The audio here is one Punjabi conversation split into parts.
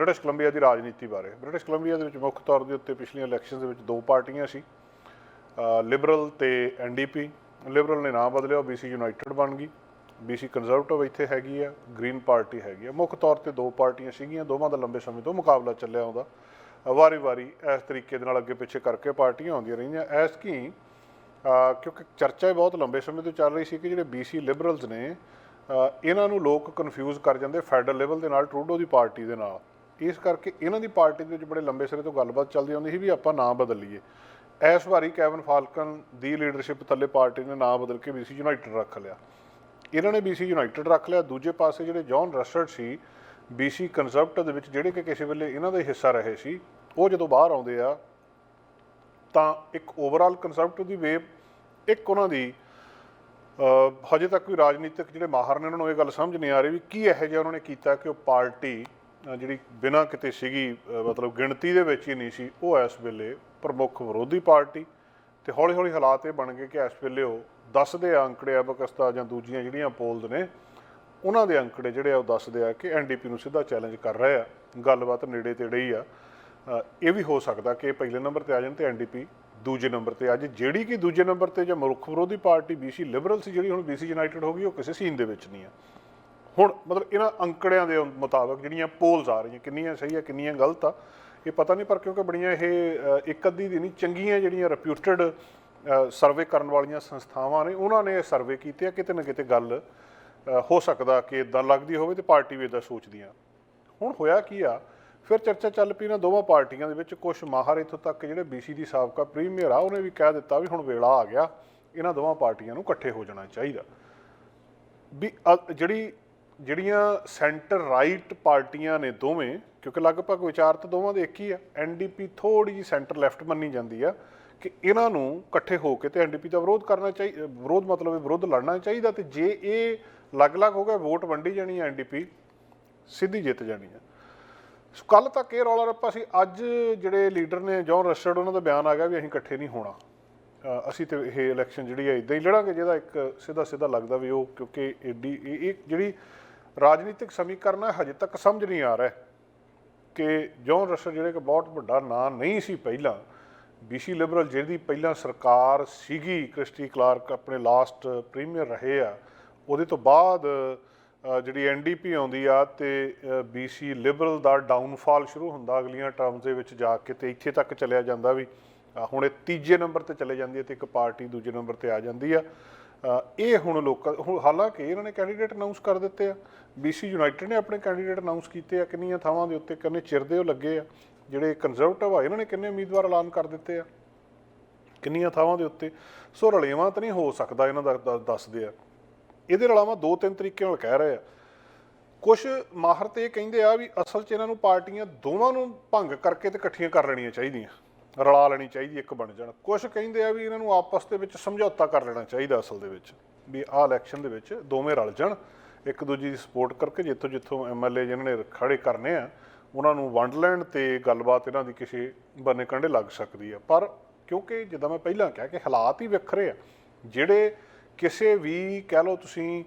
ਬ੍ਰਿਟਿਸ਼ ਕੋਲੰਬੀਆ ਦੀ ਰਾਜਨੀਤੀ ਬਾਰੇ। ਬ੍ਰਿਟਿਸ਼ ਕੋਲੰਬੀਆ ਦੇ ਵਿੱਚ ਮੁੱਖ ਤੌਰ ਦੇ ਉੱਤੇ ਪਿਛਲੀਆਂ ਇਲੈਕਸ਼ਨਸ ਦੇ ਵਿੱਚ ਦੋ ਪਾਰਟੀਆਂ ਸੀ। ਲਿਬਰਲ ਤੇ ਐਨਡੀਪੀ ਲਿਬਰਲ ਨੇ ਨਾਮ ਬਦਲਿਆ ਬੀਸੀ ਯੂਨਾਈਟਿਡ ਬਣ ਗਈ। ਬੀਸੀ ਕੰਜ਼ਰਵੇਟਿਵ ਇੱਥੇ ਹੈਗੀ ਆ ਗ੍ਰੀਨ ਪਾਰਟੀ ਹੈਗੀ ਆ। ਮੁੱਖ ਤੌਰ ਤੇ ਦੋ ਪਾਰਟੀਆਂ ਸੀਗੀਆਂ, ਦੋਵਾਂ ਦਾ ਲੰਬੇ ਸਮੇਂ ਤੋਂ ਮੁਕਾਬਲਾ ਚੱਲਿਆ ਆਉਂਦਾ। ਵਾਰੀ-ਵਾਰੀ ਇਸ ਤਰੀਕੇ ਦੇ ਨਾਲ ਅੱਗੇ ਪਿੱਛੇ ਕਰਕੇ ਪਾਰਟੀਆਂ ਆਉਂਦੀਆਂ ਰਹੀਆਂ। ਐਸ ਕੀ ਕਿਉਂਕਿ ਚਰਚਾ ਹੀ ਬਹੁਤ ਲੰਬੇ ਸਮੇਂ ਤੋਂ ਚੱਲ ਰਹੀ ਸੀ ਕਿ ਜਿਹੜੇ ਬੀਸੀ ਲਿਬਰਲਸ ਨੇ ਇਹਨਾਂ ਨੂੰ ਲੋਕ ਕਨਫਿਊਜ਼ ਕਰ ਜਾਂਦੇ ਫੈਡਰਲ ਲੈਵਲ ਦੇ ਨਾਲ ਟਰੂਡੋ ਦੀ ਪਾਰਟੀ ਦੇ ਨਾਲ। ਇਸ ਕਰਕੇ ਇਹਨਾਂ ਦੀ ਪਾਰਟੀ ਦੇ ਵਿੱਚ ਬੜੇ ਲੰਬੇ ਸਮੇਂ ਤੋਂ ਗੱਲਬਾਤ ਚੱਲਦੀ ਆਉਂਦੀ ਸੀ ਵੀ ਆਪਾਂ ਨਾਂ ਬਦਲੀਏ। ਇਸ ਵਾਰੀ ਕੈਵਨ ਫਾਲਕਨ ਦੀ ਲੀਡਰਸ਼ਿਪ ਥੱਲੇ ਪਾਰਟੀ ਨੇ ਨਾਂ ਬਦਲ ਕੇ ਬੀਸੀ ਯੂਨਾਈਟਿਡ ਰੱਖ ਲਿਆ। ਇਹਨਾਂ ਨੇ ਬੀਸੀ ਯੂਨਾਈਟਿਡ ਰੱਖ ਲਿਆ। ਦੂਜੇ ਪਾਸੇ ਜਿਹੜੇ ਜੌਨ ਰਸਟਰਡ ਸੀ ਬੀਸੀ ਕੰਜ਼ਰਵੇਟਿਵ ਦੇ ਵਿੱਚ ਜਿਹੜੇ ਕਿ ਕਿਸੇ ਵੇਲੇ ਇਹਨਾਂ ਦਾ ਹਿੱਸਾ ਰਹੇ ਸੀ, ਉਹ ਜਦੋਂ ਬਾਹਰ ਆਉਂਦੇ ਆ, ਤਾਂ ਇੱਕ ਓਵਰਆਲ ਕੰਜ਼ਰਵੇਟਿਵ ਦੀ ਵੇਵ ਇੱਕ ਉਹਨਾਂ ਦੀ ਹਜੇ ਤੱਕ ਵੀ ਰਾਜਨੀਤਿਕ ਜਿਹੜੇ ਮਾਹਰ ਨੇ, ਉਹਨਾਂ ਨੂੰ ਇਹ ਗੱਲ ਸਮਝ ਨਹੀਂ ਆ ਰਹੀ ਵੀ ਕੀ ਇਹੋ ਜਿਹਾ ਉਹਨਾਂ ਨੇ ਕੀਤਾ ਕਿ ਉਹ ਪਾਰਟੀ ਜਿਹੜੀ ਬਿਨਾਂ ਕਿਤੇ ਸੀਗੀ ਮਤਲਬ ਗਿਣਤੀ ਦੇ ਵਿੱਚ ਹੀ ਨਹੀਂ ਸੀ, ਉਹ ਇਸ ਵੇਲੇ ਪ੍ਰਮੁੱਖ ਵਿਰੋਧੀ ਪਾਰਟੀ। ਤੇ ਹੌਲੀ ਹੌਲੀ ਹਾਲਾਤ ਇਹ ਬਣ ਗਏ ਕਿ ਇਸ ਵੇਲੇ ਉਹ ਦੱਸਦੇ ਆ ਅੰਕੜੇ ਅਬਕਸਤਾ ਜਾਂ ਦੂਜੀਆਂ ਜਿਹੜੀਆਂ ਪੋਲਸ ਨੇ, ਉਹਨਾਂ ਦੇ ਅੰਕੜੇ ਜਿਹੜੇ ਆ ਉਹ ਦੱਸਦੇ ਆ ਕਿ ਐਨਡੀਪੀ ਨੂੰ ਸਿੱਧਾ ਚੈਲੰਜ ਕਰ ਰਹੇ ਆ। ਗੱਲਬਾਤ ਨੇੜੇ ਤੇੜੇ ਹੀ ਆ। ਇਹ ਵੀ ਹੋ ਸਕਦਾ ਕਿ ਇਹ ਪਹਿਲੇ ਨੰਬਰ ਤੇ ਆ ਜਾਣ ਤੇ ਐਨਡੀਪੀ ਦੂਜੇ ਨੰਬਰ ਤੇ ਅੱਜ ਜਿਹੜੀ ਕਿ ਦੂਜੇ ਨੰਬਰ ਤੇ ਜਾਂ ਮੁਲਕ ਵਿਰੋਧੀ ਪਾਰਟੀ ਬੀਸੀ ਲਿਬਰਲ ਸੀ ਜਿਹੜੀ ਹੁਣ ਬੀਸੀ ਯੂਨਾਈਟਿਡ ਹੋ ਗਈ, ਉਹ ਕਿਸੇ ਸੀਨ ਦੇ ਵਿੱਚ ਨਹੀਂ ਆ। ਹੁਣ ਮਤਲਬ ਇਹਨਾਂ ਅੰਕੜਿਆਂ ਦੇ ਮੁਤਾਬਕ ਜਿਹੜੀਆਂ ਪੋਲਸ ਆ ਰਹੀਆਂ, ਕਿੰਨੀਆਂ ਸਹੀ ਆ, ਕਿੰਨੀਆਂ ਗਲਤ ਆ, ਇਹ ਪਤਾ ਨਹੀਂ ਪਰ ਕਿਉਂਕਿ ਬੜੀਆਂ ਇਹ ਇੱਕ ਅੱਧੀ ਦੀ ਨਹੀਂ, ਚੰਗੀਆਂ ਜਿਹੜੀਆਂ ਰਿਪਿਊਟਡ ਸਰਵੇ ਕਰਨ ਵਾਲੀਆਂ ਸੰਸਥਾਵਾਂ ਨੇ, ਉਹਨਾਂ ਨੇ ਇਹ ਸਰਵੇ ਕੀਤੇ ਆ, ਕਿਤੇ ਨਾ ਕਿਤੇ ਗੱਲ ਹੋ ਸਕਦਾ ਕਿ ਇਦਾਂ ਲੱਗਦੀ ਹੋਵੇ ਤੇ ਪਾਰਟੀ ਵੀ ਇਦਾਂ ਸੋਚਦੀਆਂ। ਹੁਣ ਹੋਇਆ ਕੀ ਆ, ਫਿਰ ਚਰਚਾ ਚੱਲ ਪਈ ਨਾ ਦੋਵਾਂ ਪਾਰਟੀਆਂ ਦੇ ਵਿੱਚ ਕੁਝ ਮਾਹਰ ਇੱਥੋਂ ਤੱਕ ਜਿਹੜੇ ਬੀਸੀ ਦੀ ਸਾਬਕਾ ਪ੍ਰੀਮੀਅਰ ਆ, ਉਹਨੇ ਵੀ ਕਹਿ ਦਿੱਤਾ ਵੀ ਹੁਣ ਵੇਲਾ ਆ ਗਿਆ, ਇਹਨਾਂ ਦੋਵਾਂ ਪਾਰਟੀਆਂ ਨੂੰ ਇਕੱਠੇ ਹੋ ਜਾਣਾ ਚਾਹੀਦਾ। ਵੀ, ਅ- ਜਿਹੜੀ ਜਿਹੜੀਆਂ ਸੈਂਟਰ ਰਾਈਟ ਪਾਰਟੀਆਂ ਨੇ ਦੋਵੇਂ, ਕਿਉਂਕਿ ਲਗਭਗ ਵਿਚਾਰ ਤਾਂ ਦੋਵਾਂ ਦੇ ਇੱਕ ਹੀ ਆ ਐਨਡੀਪੀ ਥੋੜੀ ਜੀ ਸੈਂਟਰ ਲੈਫਟ ਮੰਨੀ ਜਾਂਦੀ ਆ ਕਿ ਇਹਨਾਂ ਨੂੰ ਇਕੱਠੇ ਹੋ ਕੇ ਤੇ ਐਨਡੀਪੀ ਦਾ ਵਿਰੋਧ ਕਰਨਾ ਚਾਹੀਦਾ ਵਿਰੋਧ ਮਤਲਬ ਇਹ ਵਿਰੋਧ ਲੜਨਾ ਚਾਹੀਦਾ ਤੇ ਜੇ ਇਹ ਅਲੱਗ-ਅਲੱਗ ਹੋ ਗਿਆ ਵੋਟ ਵੰਡੀ ਜਾਣੀ ਹੈ ਐਨਡੀਪੀ ਸਿੱਧੀ ਜਿੱਤ ਜਾਣੀ ਹੈ ਸੋ ਕੱਲ ਤੱਕ ਇਹ ਰੌਲਾ ਰੱਪਾ ਸੀ, ਅੱਜ ਜਿਹੜੇ ਲੀਡਰ ਨੇ ਜੌਨ ਰਸਟਰਡ ਉਹਨਾਂ ਦਾ ਬਿਆਨ ਆ ਗਿਆ ਵੀ ਅਸੀਂ ਇਕੱਠੇ ਨਹੀਂ ਹੋਣਾ। ਅਸੀਂ ਤੇ ਇਹ ਇਲੈਕਸ਼ਨ ਜਿਹੜੀ ਹੈ ਇਦਾਂ ਹੀ ਲੜਾਂਗੇ, ਜਿਹਦਾ ਇੱਕ ਸਿੱਧਾ ਸਿੱਧਾ ਲੱਗਦਾ ਵੀ ਉਹ ਕਿਉਂਕਿ ਏਡੀ, ਇਹ ਇਹ ਜਿਹੜੀ ਰਾਜਨੀਤਿਕ ਸਮੀਕਰਨ ਹਜੇ ਤੱਕ ਸਮਝ ਨਹੀਂ ਆ ਰਿਹਾ ਕਿ ਜੌਨ ਰਸਟਰ ਜਿਹੜੇ ਕਿ ਬਹੁਤ ਵੱਡਾ ਨਾਂ ਨਹੀਂ ਸੀ ਪਹਿਲਾਂ ਬੀਸੀ ਲਿਬਰਲ ਜਿਹਦੀ ਪਹਿਲਾਂ ਸਰਕਾਰ ਸੀਗੀ ਕ੍ਰਿਸਟੀ ਕਲਾਰਕ ਆਪਣੇ ਲਾਸਟ ਪ੍ਰੀਮੀਅਰ ਰਹੇ ਆ ਉਹਦੇ ਤੋਂ ਬਾਅਦ ਅ, ਜਿਹੜੀ ਐਨਡੀਪੀ ਆਉਂਦੀ ਆ ਤੇ ਬੀਸੀ ਲਿਬਰਲ ਦਾ ਡਾਊਨਫਾਲ ਸ਼ੁਰੂ ਹੁੰਦਾ ਅਗਲੀਆਂ ਟਰਮਸ ਦੇ ਵਿੱਚ ਜਾ ਕੇ ਤੇ ਇੱਥੇ ਤੱਕ ਚਲਿਆ ਜਾਂਦਾ ਵੀ ਹੁਣ ਇਹ ਤੀਜੇ ਨੰਬਰ ਤੇ ਚਲੇ ਜਾਂਦੀ ਹੈ ਤੇ ਇੱਕ ਪਾਰਟੀ ਦੂਜੇ ਨੰਬਰ ਤੇ ਆ ਜਾਂਦੀ ਆ। ਇਹ ਹੁਣ ਲੋਕਾਂ ਹੁਣ ਹਾਲਾਂਕਿ ਇਹਨਾਂ ਨੇ ਕੈਂਡੀਡੇਟ ਅਨਾਉਂਸ ਕਰ ਦਿੱਤੇ ਆ। ਬੀਸੀ ਯੂਨਾਈਟਿਡ ਨੇ ਆਪਣੇ ਕੈਂਡੀਡੇਟ ਅਨਾਉਂਸ ਕੀਤੇ ਆ, ਕਿੰਨੀਆਂ ਥਾਵਾਂ ਦੇ ਉੱਤੇ ਕਿੰਨੇ ਚਿਰ ਦੇ ਉਹ ਲੱਗੇ ਆ। ਜਿਹੜੇ ਕੰਜ਼ਰਵੇਟਿਵ ਆ, ਇਹਨਾਂ ਨੇ ਕਿੰਨੇ ਉਮੀਦਵਾਰ ਐਲਾਨ ਕਰ ਦਿੱਤੇ ਆ? ਕਿੰਨੀਆਂ ਥਾਵਾਂ ਦੇ ਉੱਤੇ? ਸੋ ਰਲੇਵਾਂ ਤਾਂ ਨਹੀਂ ਹੋ ਸਕਦਾ ਇਹਨਾਂ ਦਾ ਦ- ਦੱਸਦੇ ਆ। ਇਹਦੇ ਰਲਾਵਾ ਦੋ ਤਿੰਨ ਤਰੀਕੇ ਨਾਲ ਕਹਿ ਰਹੇ ਆ। ਕੁਝ ਮਾਹਰ ਤੇ ਇਹ ਕਹਿੰਦੇ ਆ ਵੀ ਅਸਲ 'ਚ ਇਹਨਾਂ ਨੂੰ ਪਾਰਟੀਆਂ ਦੋਵਾਂ ਨੂੰ ਭੰਗ ਕਰਕੇ ਤੇ ਇਕੱਠੀਆਂ ਕਰ ਲੈਣੀਆਂ ਚਾਹੀਦੀਆਂ। ਰਲਾ ਲੈਣੀ ਚਾਹੀਦੀ, ਇੱਕ ਬਣ ਜਾਣ। ਕੁਝ ਕਹਿੰਦੇ ਆ ਵੀ ਇਹਨਾਂ ਨੂੰ ਆਪਸ ਦੇ ਵਿੱਚ ਸਮਝੌਤਾ ਕਰ ਲੈਣਾ ਚਾਹੀਦਾ ਅਸਲ ਦੇ ਵਿੱਚ, ਵੀ ਆਹ ਇਲੈਕਸ਼ਨ ਦੇ ਵਿੱਚ ਦੋਵੇਂ ਰਲ ਜਾਣ। ਇੱਕ ਦੂਜੀ ਦੀ ਸਪੋਰਟ ਕਰਕੇ ਜਿੱਥੋਂ ਜਿੱਥੋਂ ਐਮਐਲਏ ਜਿਹਨਾਂ ਨੇ ਖੜੇ ਕਰਨੇ ਆ, ਉਹਨਾਂ ਨੂੰ ਵੰਡ ਲੈਣ ਤੇ ਗੱਲਬਾਤ ਇਹਨਾਂ ਦੀ ਕਿਸੇ ਬੰਨੇ ਕੰਢੇ ਲੱਗ ਸਕਦੀ ਆ। ਪਰ ਕਿਉਂਕਿ ਜਿੱਦਾਂ ਮੈਂ ਪਹਿਲਾਂ ਕਿਹਾ ਕਿ ਹਾਲਾਤ ਹੀ ਵੱਖਰੇ ਆ, ਜਿਹੜੇ ਕਿਸੇ ਵੀ ਕਹਿ ਲਓ ਤੁਸੀਂ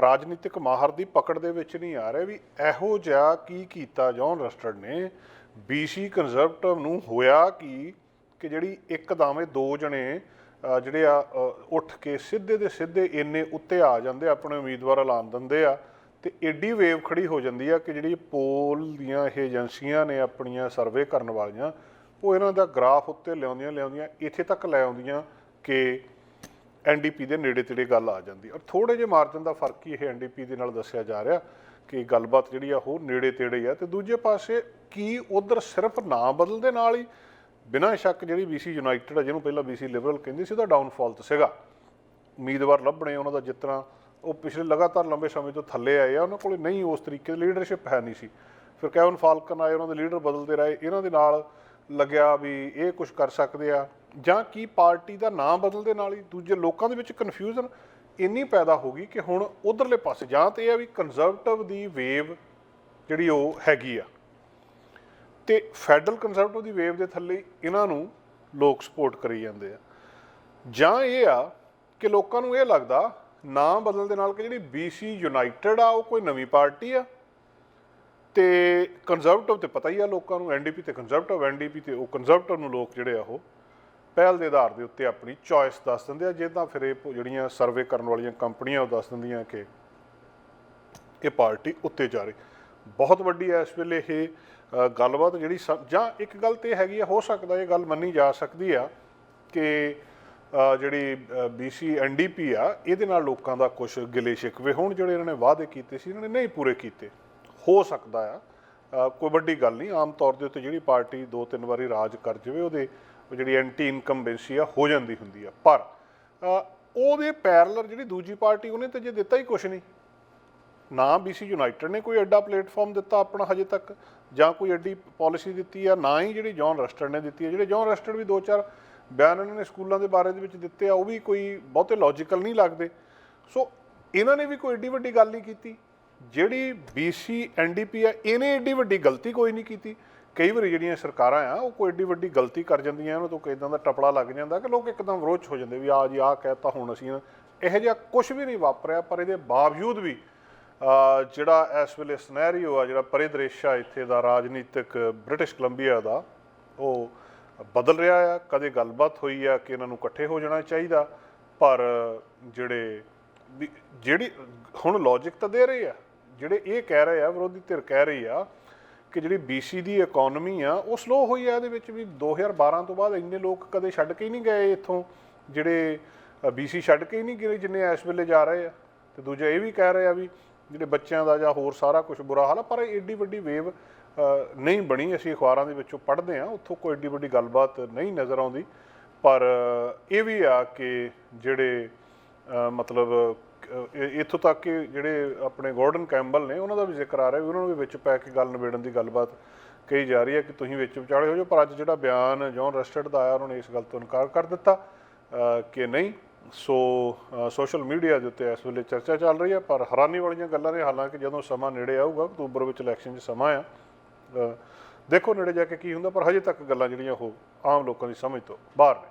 ਰਾਜਨੀਤਿਕ ਮਾਹਰ ਦੀ ਪਕੜ ਦੇ ਵਿੱਚ ਨਹੀਂ ਆ ਰਹੇ, ਵੀ ਇਹੋ ਜਿਹਾ ਕੀ ਕੀਤਾ ਜੌਨ ਰਸਟਰਡ ਨੇ ਬੀਸੀ ਕੰਜ਼ਰਵੇਟਿਵ ਨੂੰ ਹੋਇਆ ਕੀ ਕਿ ਜਿਹੜੀ ਇੱਕਦਮ ਇਹ ਦੋ ਜਣੇ ਜਿਹੜੇ ਆ ਉੱਠ ਕੇ ਸਿੱਧੇ ਦੇ ਸਿੱਧੇ ਇੰਨੇ ਉੱਤੇ ਆ ਜਾਂਦੇ ਆ, ਆਪਣੇ ਉਮੀਦਵਾਰ ਐਲਾਨ ਦਿੰਦੇ ਆ ਤੇ ਏਡੀ ਵੇਵ ਖੜੀ ਹੋ ਜਾਂਦੀ ਆ ਕਿ ਜਿਹੜੀ ਪੋਲ ਦੀਆਂ ਇਹ ਏਜੰਸੀਆਂ ਨੇ ਆਪਣੀਆਂ ਸਰਵੇ ਕਰਨ ਵਾਲੀਆਂ ਉਹ ਇਹਨਾਂ ਦਾ ਗ੍ਰਾਫ ਉੱਤੇ ਲਿਆਉਂਦੀਆਂ ਲਿਆਉਂਦੀਆਂ ਇੱਥੇ ਤੱਕ ਲੈ ਆਉਂਦੀਆਂ ਕਿ ਐਨਡੀਪੀ ਦੇ ਨੇੜੇ ਤੇੜੇ ਗੱਲ ਆ ਜਾਂਦੀ ਔਰ ਥੋੜੇ ਜਿਹੇ ਮਾਰਜਨ ਦਾ ਫ਼ਰਕ ਹੀ ਇਹ ਐਨਡੀਪੀ ਦੇ ਨਾਲ ਦੱਸਿਆ ਜਾ ਰਿਹਾ ਕਿ ਗੱਲਬਾਤ ਜਿਹੜੀ ਆ ਉਹ ਨੇੜੇ ਤੇੜੇ ਆ। ਤੇ ਦੂਜੇ ਪਾਸੇ ਕੀ ਉਧਰ ਸਿਰਫ ਨਾਂ ਬਦਲ ਦੇ ਨਾਲ ਹੀ ਬਿਨਾਂ ਸ਼ੱਕ ਜਿਹੜੀ ਬੀਸੀ ਯੂਨਾਈਟਿਡ ਆ, ਜਿਹਨੂੰ ਪਹਿਲਾਂ ਬੀਸੀ ਲਿਬਰਲ ਕਹਿੰਦੀ ਸੀ, ਉਹਦਾ ਡਾਊਨਫਾਲ ਤਾਂ ਸੀਗਾ। ਉਮੀਦਵਾਰ ਲੱਭਣੇ ਉਹਨਾਂ ਦਾ ਜਿੱਤਣਾ ਉਹ ਪਿਛਲੇ ਲਗਾਤਾਰ ਲੰਬੇ ਸਮੇਂ ਤੋਂ ਥੱਲੇ ਆਏ ਆ, ਉਹਨਾਂ ਕੋਲੇ ਨਹੀਂ ਉਸ ਤਰੀਕੇ ਦੀ ਲੀਡਰਸ਼ਿਪ ਹੈ ਨਹੀਂ ਸੀ। ਫਿਰ ਕੈਵਨ ਫਾਲਕਨ ਆਏ, ਉਹਨਾਂ ਦੇ ਲੀਡਰ ਬਦਲਦੇ ਰਹੇ। ਇਹਨਾਂ ਦੇ ਨਾਲ ਲੱਗਿਆ ਵੀ ਇਹ ਕੁਝ ਕਰ ਸਕਦੇ ਆ। ਜਾਂ ਕੀ ਪਾਰਟੀ ਦਾ ਨਾਮ ਬਦਲ ਦੇ ਨਾਲ ਹੀ ਦੂਜੇ ਲੋਕਾਂ ਦੇ ਵਿੱਚ ਕਨਫਿਊਜ਼ਨ ਇੰਨੀ ਪੈਦਾ ਹੋ ਗਈ ਕਿ ਹੁਣ ਉਧਰਲੇ ਪਾਸੇ, ਜਾਂ ਤੇ ਇਹ ਆ ਵੀ ਕੰਜ਼ਰਵੇਟਿਵ ਦੀ ਵੇਵ ਜਿਹੜੀ ਉਹ ਹੈਗੀ ਆ। ਤੇ ਫੈਡਰਲ ਕੰਜ਼ਰਵੇਟਿਵ ਦੀ ਵੇਵ ਦੇ ਥੱਲੇ ਇਹਨਾਂ ਨੂੰ ਲੋਕ ਸਪੋਰਟ ਕਰੀ ਜਾਂਦੇ ਆ। ਜਾਂ ਇਹ ਆ ਕਿ ਲੋਕਾਂ ਨੂੰ ਇਹ ਲੱਗਦਾ, ਨਾਮ ਬਦਲਣ ਦੇ ਨਾਲ ਕਿ ਜਿਹੜੀ BC ਯੂਨਾਈਟਿਡ ਆ, ਉਹ ਕੋਈ ਨਵੀਂ ਪਾਰਟੀ ਆ ਤੇ ਕੰਜ਼ਰਵੇਟਿਵ ਤੇ ਪਤਾ ਹੀ ਆ ਲੋਕਾਂ ਨੂੰ ਐਨਡੀਪੀ ਤੇ ਕੰਜ਼ਰਵੇਟਿਵ ਐਨਡੀਪੀ ਤੇ ਉਹ ਕੰਜ਼ਰਵੇਟਿਵ ਨੂੰ ਲੋਕ ਜਿਹੜੇ ਆ ਉਹ ਪਹਿਲ ਦੇ ਆਧਾਰ ਦੇ ਉੱਤੇ ਆਪਣੀ ਚੋਇਸ ਦੱਸ ਦਿੰਦੇ ਆ ਜਿੱਦਾਂ ਫਿਰ ਇਹ ਜਿਹੜੀਆਂ ਸਰਵੇ ਕਰਨ ਵਾਲੀਆਂ ਕੰਪਨੀਆਂ ਉਹ ਦੱਸ ਦਿੰਦੀਆਂ ਕਿ ਇਹ ਪਾਰਟੀ ਉੱਤੇ ਜਾ ਰਹੀ। ਬਹੁਤ ਵੱਡੀ ਹੈ ਇਸ ਵੇਲੇ ਇਹ ਗੱਲਬਾਤ ਜਿਹੜੀ ਸ- ਜਾਂ ਇੱਕ ਗੱਲ ਤੇ ਹੈਗੀ ਆ ਹੋ ਸਕਦਾ ਇਹ ਗੱਲ ਮੰਨੀ ਜਾ ਸਕਦੀ ਆ ਕਿ ਅ, ਜਿਹੜੀ BC ਐਨਡੀਪੀ ਆ ਇਹਦੇ ਨਾਲ ਲੋਕਾਂ ਦਾ ਕੁਝ ਗਿਲੇ ਸ਼ਿਕਵੇ ਹੋਣ ਜਿਹੜੇ ਇਹਨਾਂ ਨੇ ਵਾਅਦੇ ਕੀਤੇ ਸੀ ਇਹਨਾਂ ਨੇ ਨਹੀਂ ਪੂਰੇ ਕੀਤੇ। ਹੋ ਸਕਦਾ ਆ। ਕੋਈ ਵੱਡੀ ਗੱਲ ਨਹੀਂ, ਆਮ ਤੌਰ ਦੇ ਉੱਤੇ ਜਿਹੜੀ ਪਾਰਟੀ ਦੋ ਤਿੰਨ ਵਾਰੀ ਰਾਜ ਕਰ ਜਾਵੇ, ਉਹਦੇ ਜਿਹੜੀ ਐਂਟੀ ਇਨਕੰਬੈਂਸੀ ਆ, ਹੋ ਜਾਂਦੀ ਹੁੰਦੀ ਆ। ਪਰ ਉਹਦੇ ਪੈਰਲਰ ਜਿਹੜੀ ਦੂਜੀ ਪਾਰਟੀ ਉਹਨੇ ਤੇ ਜੇ ਦਿੱਤਾ ਹੀ ਕੁਝ ਨਹੀਂ। ਨਾ BC ਯੂਨਾਈਟਿਡ ਨੇ ਕੋਈ ਐਡਾ ਪਲੇਟਫਾਰਮ ਦਿੱਤਾ ਆਪਣਾ ਹਜੇ ਤੱਕ, ਜਾਂ ਕੋਈ ਐਡੀ ਪਾਲਿਸੀ ਦਿੱਤੀ ਆ, ਨਾ ਹੀ ਜਿਹੜੀ ਜੌਨ ਰਸਟਰ ਨੇ ਦਿੱਤੀ ਹੈ ਜਿਹੜੇ ਜੌਨ ਰਸਟਰ ਵੀ ਦੋ ਚਾਰ ਬਿਆਨ ਇਹਨਾਂ ਨੇ ਸਕੂਲਾਂ ਦੇ ਬਾਰੇ ਦੇ ਵਿੱਚ ਦਿੱਤੇ ਆ, ਉਹ ਵੀ ਕੋਈ ਬਹੁਤੇ ਲੌਜੀਕਲ ਨਹੀਂ ਲੱਗਦੇ। ਸੋ ਇਹਨਾਂ ਨੇ ਵੀ ਕੋਈ ਐਡੀ ਵੱਡੀ ਗੱਲ ਨਹੀਂ ਕੀਤੀ। ਜਿਹੜੀ BC ਐਨਡੀਪੀ ਆ, ਇਹਨੇ ਐਡੀ ਵੱਡੀ ਗਲਤੀ ਕੋਈ ਨਹੀਂ ਕੀਤੀ। ਕਈ ਵਾਰੀ ਜਿਹੜੀਆਂ ਸਰਕਾਰਾਂ ਆ, ਉਹ ਕੋਈ ਐਡੀ ਵੱਡੀ ਗਲਤੀ ਕਰ ਜਾਂਦੀਆਂ ਉਹਨਾਂ ਤੋਂ ਕਿਦਾਂ ਦਾ ਟਪਲਾ ਲੱਗ ਜਾਂਦਾ ਕਿ ਲੋਕ ਇੱਕਦਮ ਵਿਰੋਧ ਹੋ ਜਾਂਦੇ ਵੀ ਆ ਜੀ ਆ ਕਹਿਤਾ ਹੁਣ ਅਸੀਂ। ਇਹੋ ਜਿਹਾ ਕੁਝ ਵੀ ਨਹੀਂ ਵਾਪਰਿਆ, ਪਰ ਇਹਦੇ ਬਾਵਜੂਦ ਵੀ ਜਿਹੜਾ ਇਸ ਵੇਲੇ ਸਿਨੈਰੀਓ ਆ, ਜਿਹੜਾ ਪਰਿਦ੍ਰਿਸ਼ ਆ ਇੱਥੇ ਦਾ ਰਾਜਨੀਤਿਕ ਬ੍ਰਿਟਿਸ਼ ਕੋਲੰਬੀਆ ਦਾ, ਉਹ ਬਦਲ ਰਿਹਾ ਆ। ਕਦੇ ਗੱਲਬਾਤ ਹੋਈ ਆ ਕਿ ਇਹਨਾਂ ਨੂੰ ਇਕੱਠੇ ਹੋ ਜਾਣਾ ਚਾਹੀਦਾ, ਪਰ ਜਿਹੜੇ ਵੀ- ਜਿਹੜੀ ਹੁਣ ਲੌਜੀਕ ਤਾਂ ਦੇ ਰਹੇ ਆ। ਜਿਹੜੇ ਇਹ ਕਹਿ ਰਹੇ ਆ, ਵਿਰੋਧੀ ਧਿਰ ਕਹਿ ਰਹੀ ਆ ਕਿ ਜਿਹੜੀ BC ਦੀ ਇਕਨੋਮੀ ਆ, ਉਹ ਸਲੋ ਹੋਈ ਆ ਇਹਦੇ ਵਿੱਚ ਵੀ 2012 ਤੋਂ ਬਾਅਦ ਇੰਨੇ ਲੋਕ ਕਦੇ ਛੱਡ ਕੇ ਹੀ ਨਹੀਂ ਗਏ ਇੱਥੋਂ। ਜਿਹੜੇ BC ਛੱਡ ਕੇ ਹੀ ਨਹੀਂ ਗਏ ਜਿੰਨੇ ਇਸ ਵੇਲੇ ਜਾ ਰਹੇ ਆ। ਤੇ ਦੂਜਾ ਇਹ ਵੀ ਕਹਿ ਰਹੇ ਆ ਵੀ ਜਿਹੜੇ ਬੱਚਿਆਂ ਦਾ ਜਾਂ ਹੋਰ ਸਾਰਾ ਕੁਝ ਬੁਰਾ ਹਾਲ ਆ, ਪਰ ਇਹ ਏਡੀ ਵੱਡੀ ਵੇਵ ਨਹੀਂ ਬਣੀ। ਅਸੀਂ ਅਖਬਾਰਾਂ ਦੇ ਵਿੱਚੋਂ ਪੜ੍ਹਦੇ ਆ, ਉੱਥੋਂ ਕੋਈ ਏਡੀ ਵੱਡੀ ਗੱਲਬਾਤ ਨਹੀਂ ਨਜ਼ਰ ਆਉਂਦੀ। ਪਰ ਇਹ ਵੀ ਆ ਕਿ ਜਿਹੜੇ ਮਤਲਬ ਇੱਥੋਂ ਤੱਕ ਕਿ ਜਿਹੜੇ ਆਪਣੇ ਗੋਰਡਨ ਕੈਂਬਲ ਨੇ, ਉਹਨਾਂ ਦਾ ਵੀ ਜ਼ਿਕਰ ਆ ਰਿਹਾ ਵੀ ਉਹਨਾਂ ਨੂੰ ਵੀ ਵਿੱਚ ਪੈ ਕੇ ਗੱਲ ਨਿਬੇੜਨ ਦੀ ਗੱਲਬਾਤ ਕਹੀ ਜਾ ਰਹੀ ਹੈ ਕਿ ਤੁਸੀਂ ਵਿੱਚ ਵਿਚਾਲੇ ਹੋ ਜਾਓ। ਪਰ ਅੱਜ ਜਿਹੜਾ ਬਿਆਨ ਜੌਨ ਰਸਟਡ ਦਾ ਆਇਆ, ਉਹਨਾਂ ਨੇ ਇਸ ਗੱਲ ਤੋਂ ਇਨਕਾਰ ਕਰ ਦਿੱਤਾ ਕਿ ਨਹੀਂ। ਸੋ ਸੋਸ਼ਲ ਮੀਡੀਆ ਦੇ ਉੱਤੇ ਇਸ ਵੇਲੇ ਚਰਚਾ ਚੱਲ ਰਹੀ ਹੈ, ਪਰ ਹੈਰਾਨੀ ਵਾਲੀਆਂ ਗੱਲਾਂ ਨੇ। ਹਾਲਾਂਕਿ ਜਦੋਂ ਸਮਾਂ ਨੇੜੇ ਆਊਗਾ, ਅਕਤੂਬਰ ਵਿੱਚ ਇਲੈਕਸ਼ਨ 'ਚ ਸਮਾਂ ਆ ਦੇਖੋ ਨੇੜੇ ਜਾ ਕੇ ਕੀ ਹੁੰਦਾ, ਪਰ ਹਜੇ ਤੱਕ ਗੱਲਾਂ ਜਿਹੜੀਆਂ ਉਹ ਆਮ ਲੋਕਾਂ ਦੀ ਸਮਝ ਤੋਂ ਬਾਹਰ ਨੇ।